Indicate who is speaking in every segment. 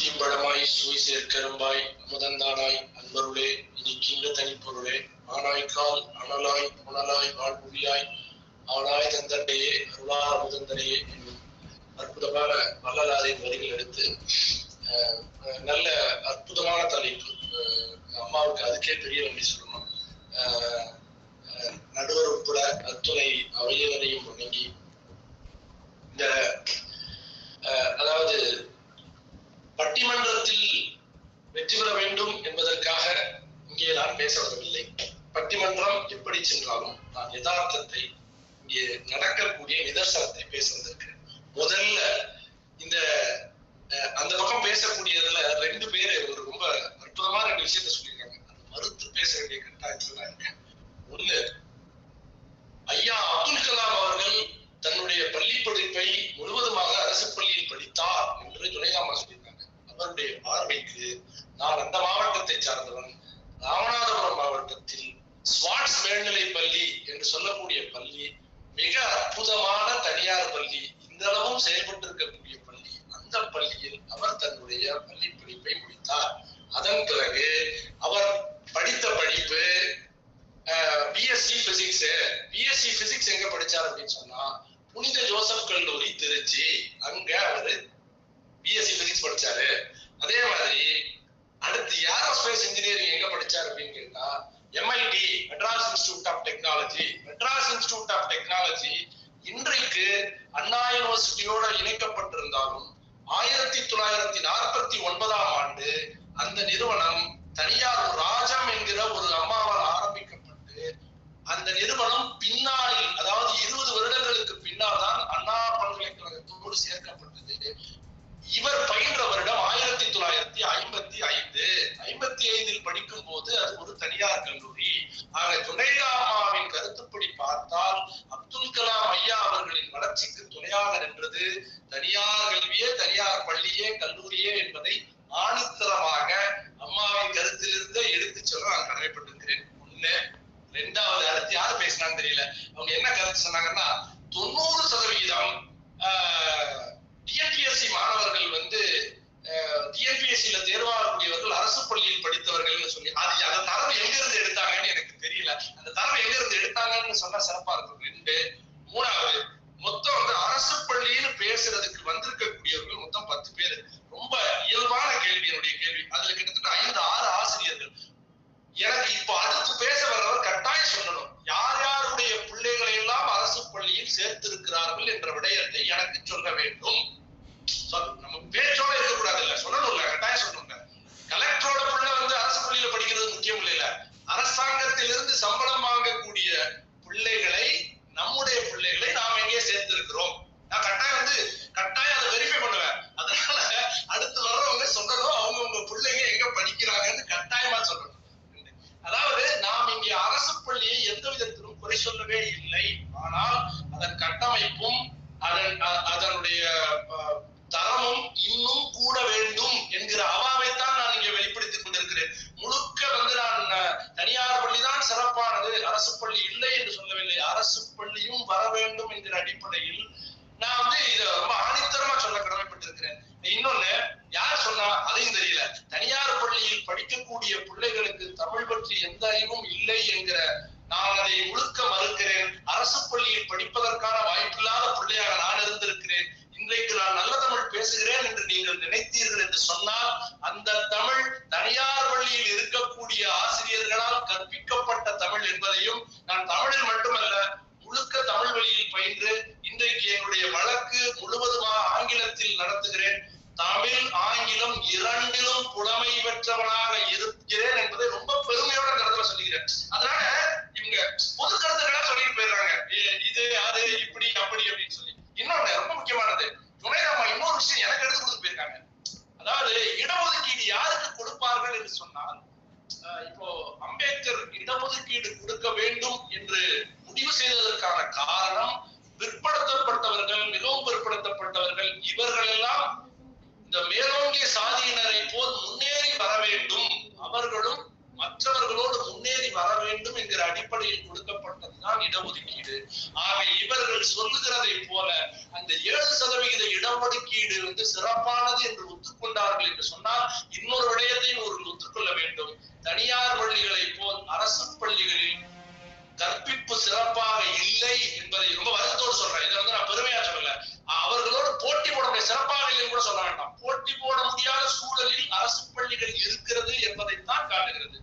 Speaker 1: தீம்பழமாய் சுவை சேர்க்கரும்பாய் முதந்தானாய் அன்பருளே இனிக்கின்ற தனிப்பொருளே. ஆனாய்க்கால் அனலாய் புனலாய் வாழ்மொழியாய் ஆனாய் தந்தண்டையே அருளா முதந்தனையே என்னும் அற்புதமான வள்ளலாரின் வரிகள் எடுத்து நல்ல அற்புதமான தலைப்பு. அஹ், அம்மாவுக்கு அதுக்கே பெரிய நன்றி சொல்லணும் அஹ், அஹ், நடுவர் உட்பட அத்துணை அவையவரையும் வணங்கி இந்த அஹ், அதாவது பட்டிமன்றத்தில் வெற்றி பெற வேண்டும் என்பதற்காக இங்கே நான் பேச வரவில்லை பட்டிமன்றம் எப்படி சென்றாலும் நான் யதார்த்தத்தை இங்கே நடக்கக்கூடிய நிதர்சனத்தை பேசுவதற்கு முதல்ல இந்த அஹ், அந்த பக்கம் பேசக்கூடியதுல ரெண்டு பேரு ஒரு ரொம்ப அற்புதமான ரெண்டு விஷயத்த சொல்லியிருக்காங்க அது மறுத்து பேச வேண்டிய கட்டாயத்துல நான் இருக்கேன் ஒண்ணு ஐயா அப்துல் கலாம் அவர்கள் தன்னுடைய பள்ளி படிப்பை முழுவதுமாக அரசு பள்ளியில் படித்தார் என்று துணைதாமா சொல்லியிருக்காங்க அவருடைய பார்வைக்கு நான் அந்த மாவட்டத்தை சார்ந்தவன் ராமநாதபுரம் மாவட்டத்தில் ஸ்வாட்ஸ் மேல்நிலை பள்ளி என்று சொல்லக்கூடிய பள்ளி மிக அற்புதமான தனியார் பள்ளி இந்த அளவும் செயல்பட்டு இருக்கக்கூடிய பள்ளி அந்த பள்ளியில் அவர் தன்னுடைய பள்ளி படிப்பை முடித்தார். அதன் பிறகு அவர் படித்த படிப்பு பிஎஸ்சி பிசிக்ஸ் பிஎஸ்சி பிசிக்ஸ் எங்க படிச்சார் அப்படின்னு சொன்னா புனித ஜோசப் கல்லூரி திருச்சி. அங்க அவரு பிஎஸ்சி பிசிக்ஸ் படிச்சாரு அதே மாதிரி அடுத்து ஏரோஸ்பேஸ் இன்ஜினியரிங் எங்க படிச்சாரு அப்படின்னு கேட்டா MIT Madras institute of technology Madras institute of technology இன்றைக்கு அண்ணா யூனிவர்சிட்டியோட இணைக்கப்பட்டிருந்தாலும் ஆயிரத்தி தொள்ளாயிரத்தி நாற்பத்தி ஒன்பதாம் ஆண்டு அந்த நிறுவனம் தனியார் ராஜம் என்கிற ஒரு அம்மாவால் ஆரம்பிக்கப்பட்டு அந்த நிறுவனம் பின்னாளில் அதாவது இருபது வருடங்களுக்கு பின்னால் தான் அண்ணா பல்கலைக்கழகத்தோடு சேர்க்கப்பட்டது. இவர் பயின்ற வருடம் ஆயிரத்தி தொள்ளாயிரத்தி ஐம்பத்தி ஐந்து. ஐம்பத்தி ஐந்தில் படிக்கும் போது அது ஒரு தனியார் கல்லூரி. ஆக ஜுனைதா கருத்துப்படி பார்த்தால் அப்துல் கலாம் ஐயா அவர்களின் வளர்ச்சிக்கு துணையாக நின்றது தனியார் கல்வியே தனியார் பள்ளியே கல்லூரியே என்பதை இருந்து சொன்னா சிறப்பா இருக்கும். ரெண்டு மூணாவது மொத்தம் வந்து அரசு பள்ளின்னு பேசுறதுக்கு வந்திருக்கக்கூடியவர்கள் மொத்தம் பத்து பேர். ரொம்ப இயல்பான கேள்வி என்னுடைய கேள்வி. அதுல கிட்டத்தட்ட ஐந்து ஆறு ஆசிரியர்கள். எனக்கு இப்ப அடுத்து பேச வர்றவர் கட்டாயம் சொல்லணும். யார் யாருடைய பிள்ளைகளை எல்லாம் அரசு பள்ளியில் சேர்த்திருக்கிறார்கள் என்ற விடயத்தை எனக்கு சொல்ல வேண்டும். நம்ம பேச்சோட இருக்கக்கூடாது. குறை சொல்லவே இல்லை. ஆனால் அதன் கட்டமைப்பும் அதன் அதனுடைய தரமும் இன்னும் கூட வேண்டும் என்கிற அவாவைத்தான் நான் இங்கே வெளிப்படுத்திக் கொண்டிருக்கிறேன். முழுக்க வந்து நான் தனியார் பள்ளி தான் சிறப்பானது. அரசு பள்ளி இல்லை என்று சொல்லவில்லை. அரசு பள்ளியும் வர வேண்டும் என்கிற அடிப்படையில் நான் வந்து இத ரொம்ப ஆணித்தரமா சொல்ல கடமைப்பட்டிருக்கிறேன். இன்னொன்னு யார் சொன்னா அதையும் தெரியல. தனியார் பள்ளியில் படிக்கக்கூடிய பிள்ளைகளுக்கு தமிழ் பற்றி எந்த அறிவும் இல்லை என்கிற நான் அதை ஒழுக்க மறுக்கிறேன். அரசு பள்ளியில் படிப்பதற்கான வாய்ப்பில்லாத பிள்ளையாக நான் இருந்திருக்கிறேன். இன்றைக்கு நான் நல்ல தமிழ் பேசுகிறேன் என்று நீங்கள் நினைத்தீர்கள் என்று சொன்னால் அந்த தமிழ் தனியார் பள்ளியில் இருக்கக்கூடிய ஆசிரியர்களால் கற்பிக்கப்பட்ட தமிழ் என்பதையும் நான் தமிழில் மட்டுமல்ல முழுக்க தமிழ் வழியில் பயின்று இன்றைக்கு என்னுடைய வழக்கு முழுவதுமாக ஆங்கிலத்தில் நடத்துகிறேன். தமிழ் ஆங்கிலம் இரண்டிலும் புலமை பெற்றவனாக இருப்ப பொது கருத்துக்களை சொல்லிட்டு போயிடுறாங்க. இது அது இப்படி அப்படி அப்படின்னு சொல்லி. இன்னொன்னு ரொம்ப முக்கியமானது துணைராமா இன்னொரு விஷயம் எனக்கு எடுத்து கொடுத்து போயிருக்காங்க. அதாவது இடஒதுக்கீடு யாருக்கு கொடுப்பார்கள் என்று சொன்னால் இப்போ அம்பேத்கர் இடஒதுக்கீடு கொடுக்க வேண்டும் என்று முடிவு செய்ததற்கான காரணம் பிற்படுத்தப்பட்டவர்கள் மிகவும் பிற்படுத்தப்பட்டவர்கள் இவர்கள் எல்லாம் இந்த மேலோங்கிய சாதியினரை போல் முன்னேறி வர வேண்டும். அவர்களும் மற்றவர்களோடு முன்னேறி வர வேண்டும் என்கிற அடிப்படையில் கொடுக்கப்பட்டதுதான் இடஒதுக்கீடு. ஆக இவர்கள் சொல்லுகிறதை போல அந்த ஏழு சதவிகித இடஒதுக்கீடு வந்து சிறப்பானது என்று ஒத்துக்கொண்டார்கள் என்று சொன்னால் இன்னொரு விடயத்தையும் ஒரு ஒத்துக்கொள்ள வேண்டும். தனியார் பள்ளிகளை போல் அரசு பள்ளிகளில் கற்பிப்பு சிறப்பாக இல்லை என்பதை ரொம்ப வருத்தோடு சொல்றேன். இதை வந்து நான் பெருமையா சொல்லல. அவர்களோடு போட்டி போட முடியாது சிறப்பாக இல்லைன்னு கூட சொல்ல வேண்டாம். போட்டி போட முடியாத சூழலில் அரசு பள்ளிகள் இருக்கிறது என்பதைத்தான் காட்டுகிறது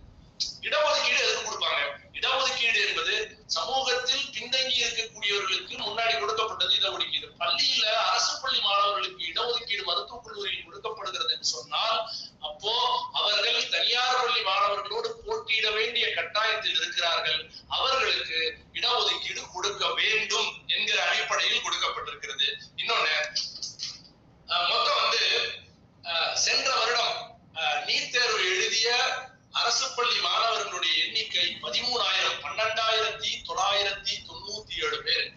Speaker 1: இடஒதுக்கீடு எதுக்கு கொடுப்பாங்க இடஒதுக்கீடு என்பது சமூகத்தில் பின்தங்கி இருக்கக்கூடியவர்களுக்கு முன்னாடி கொடுக்கப்பட்டது இடஒதுக்கீடு பள்ளியில அரசு பள்ளி மாணவர்களுக்கு இடஒதுக்கீடு மருத்துவக் கல்லூரியில் கொடுக்கப்படுகிறது என்று சொன்னால் அப்போ அவர்கள் தனியார் பள்ளி மாணவர்களோடு போட்டியிட வேண்டிய கட்டாயத்தில் இருக்கிறார்கள் அவர்களுக்கு இடஒதுக்கீடு கொடுக்க வேண்டும் என்கிற அடிப்படையில் கொடுக்கப்பட்டிருக்கிறது. இன்னொன்னு மொத்தம் வந்து சென்ற வருடம் நீட் தேர்வு எழுதிய அரசு பள்ளி மாணவர்களுடைய எண்ணிக்கை பதிமூணாயிரம் பன்னெண்டாயிரத்தி தொள்ளாயிரத்தி தொண்ணூத்தி ஏழு பேர்.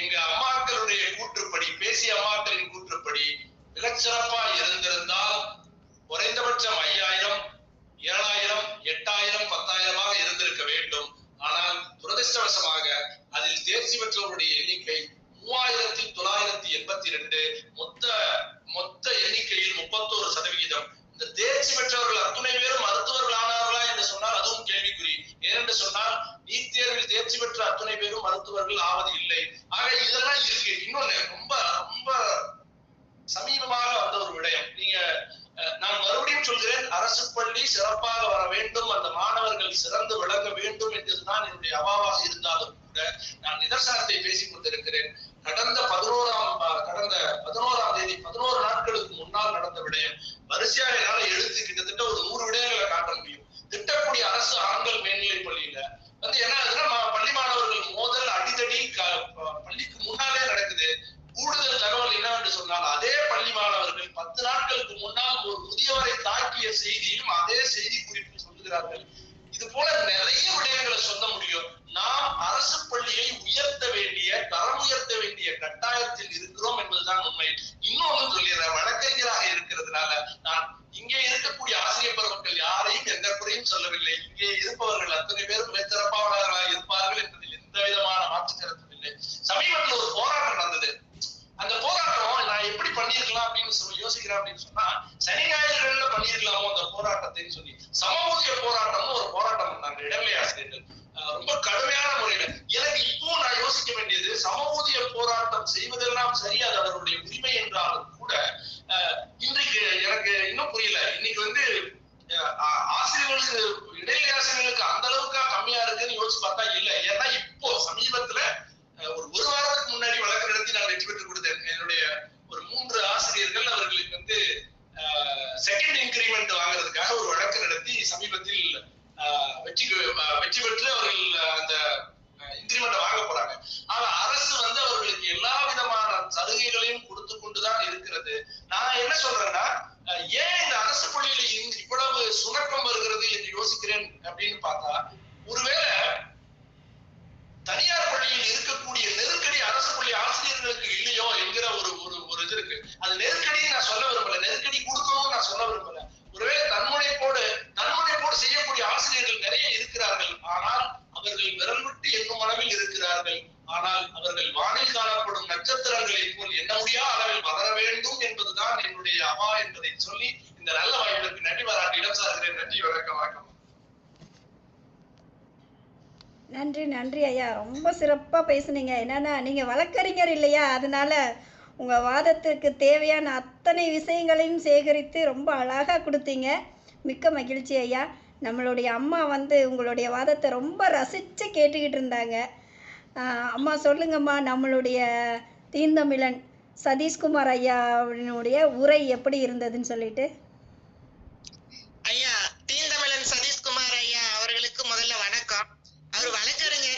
Speaker 1: எங்க அம்மாக்களுடைய கூற்றுப்படி பேசிய அம்மாக்களின் கூற்றுப்படி மிகச்சிறப்பா இருந்திருந்தால் குறைந்தபட்சம் ஐயாயிரம் ஏழாயிரம் எட்டாயிரம் பத்தாயிரமாக இருந்திருக்க வேண்டும். ஆனால் துரதிருஷ்டவசமாக அதில் தேர்ச்சி பெற்றவருடைய எண்ணிக்கை இருபத்தி ரெண்டு மொத்த மொத்த எண்ணிக்கையில் முப்பத்தோரு சதவிகிதம். இந்த தேர்ச்சி பெற்றவர்கள் அத்துணை பேரும் மருத்துவர்கள் ஆனார்களா என்று சொன்னால் அதுவும் கேள்விக்குறி. ஏனென்று சொன்னால் நீட் தேர்வில் தேர்ச்சி பெற்ற அத்துணை பேரும் மருத்துவர்கள் ஆவது இல்லை. ஆக இதெல்லாம் இருக்கு. இன்னொன்னு ரொம்ப ரொம்ப சமீபமாக வந்த ஒரு விடயம். நீங்க நான் மறுபடியும் சொல்கிறேன் அரசு பள்ளி சிறப்பாக வர வேண்டும் அந்த மாணவர்கள் சிறந்து விளங்க வேண்டும் என்பதுதான் என்னுடைய அவாவாக இருந்தாலும் கூட நான் நிதர்சனத்தை பேசிக் கொண்டிருக்கிறேன் கடந்த பதினோராம் கடந்த பதினோராம் தேதி பதினோரு நாட்களுக்கு முன்னால் நடந்த விடயம் வரிசையாக என்னால எழுத்து கிட்டத்தட்ட ஒரு நூறு விடயங்களை காட்ட முடியும். திட்டக்குடி அரசு ஆண்கள் மேல்நிலை பள்ளியில. வந்து என்ன ஆகுதுன்னா பள்ளி மாணவர்கள் மோதல் அடிதடி க- பள்ளிக்கு முன்னாலே நடக்குது. கூடுதல் தகவல் என்னவென்று சொன்னால் அதே பள்ளி மாணவர்கள் பத்து நாட்களுக்கு முன்னால் ஒரு முதியவரை தாக்கிய செய்தியும் அதே செய்தி குறிப்பில் சொல்லுகிறார்கள். இது போல நிறைய விடயங்களை சொல்ல முடியும். நாம் அரசு போராட்டத்தைன்னு சொல்லி சமூக போராட்டம்னு ஒரு போராட்டம் பண்ணாங்க இடைநிலை ஆசிரியர்கள். ரொம்ப கடுமையான முறையில. எனக்கு இப்போ நான் யோசிக்க வேண்டியது சமூதிய போராட்டம் செய்வதெல்லாம் சரி அது அவருடைய உரிமை என்றாலும் கூட அஹ் இன்றைக்கு எனக்கு இன்னும் புரியல. இன்னைக்கு வந்து அஹ் ஆசிரியர்களுக்கு இடைநிலை ஆசிரியர்களுக்கு அந்த அளவுக்கு கம்மியா இருக்குன்னு யோசிச்சு பார்த்தா இல்ல. ஏன்னா இப்போ அப்படின்னு பார்த்தா ஒருவேளை தனியார் பள்ளியில் இருக்கக்கூடிய நெருக்கடி அரசு பள்ளி ஆசிரியர்களுக்கு இல்லையோ என்கிற ஒரு ஒரு ஒரு இது இருக்கு. அது நெருக்கடின்னு நான் சொல்ல விரும்பல. நெருக்கடி கொடுக்கணும்னு நான் சொல்ல விரும்பல. ஒருவேளை தன்முனைப்போடு தன்முனைப்போடு செய்யக்கூடிய ஆசிரியர்கள் நிறைய இருக்கிறார்கள். ஆனால் அவர்கள் விரல் விட்டு எங்கும் அளவில் இருக்கிறார்கள். ஆனால் அவர்கள் வானில் காணப்படும் நட்சத்திரங்களைப் போல் எண்ண முடியாத அளவில் வளர வேண்டும் என்பதுதான் என்னுடைய அவா என்பதை சொல்லி இந்த நல்ல வாய்ப்பிற்கு நன்றி பாராட்டி இடம் சார்கிறேன் நன்றி வணக்கம் வணக்கம்
Speaker 2: நன்றி நன்றி ஐயா. ரொம்ப சிறப்பாக பேசுனீங்க. என்னென்னா நீங்கள் வழக்கறிஞர் இல்லையா? அதனால உங்கள் வாதத்திற்கு தேவையான அத்தனை விஷயங்களையும் சேகரித்து ரொம்ப அழகாக கொடுத்தீங்க. மிக்க மகிழ்ச்சி ஐயா. நம்மளுடைய அம்மா வந்து உங்களுடைய வாதத்தை ரொம்ப ரசித்து கேட்டுக்கிட்டு இருந்தாங்க. அம்மா சொல்லுங்கம்மா நம்மளுடைய தீந்தமிழன் சதீஷ்குமார் ஐயாவினுடைய உரை எப்படி இருந்ததுன்னு சொல்லிட்டு.
Speaker 3: ஐயா தீந்தமிழன் சதீஷ்குமார் ஐயா அவர்களுக்கு முதல்ல வணக்கம் அவர் வழக்கறிஞர்.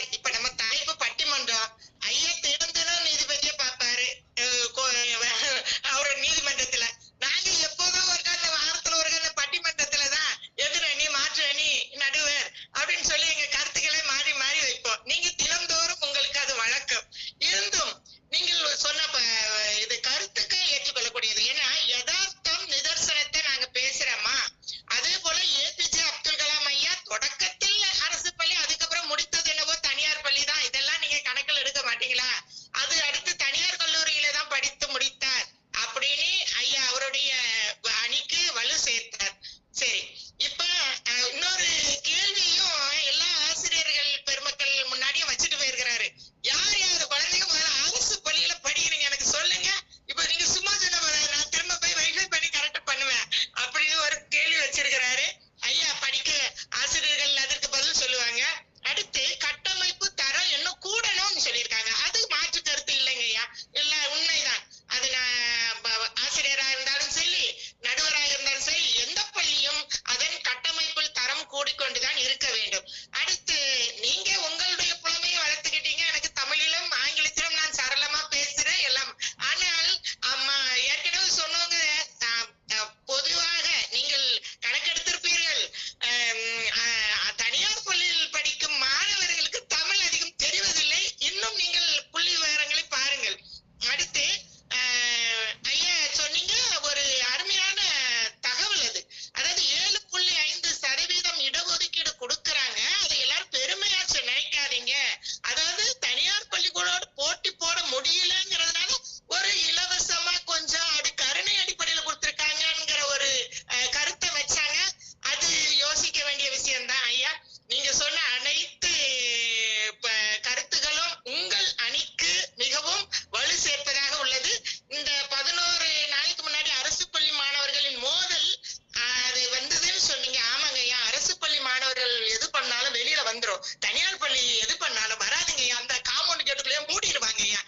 Speaker 3: சர்டிபிகேட்டுக்குள்ளேயும் பூட்டிடுவாங்க ஐயா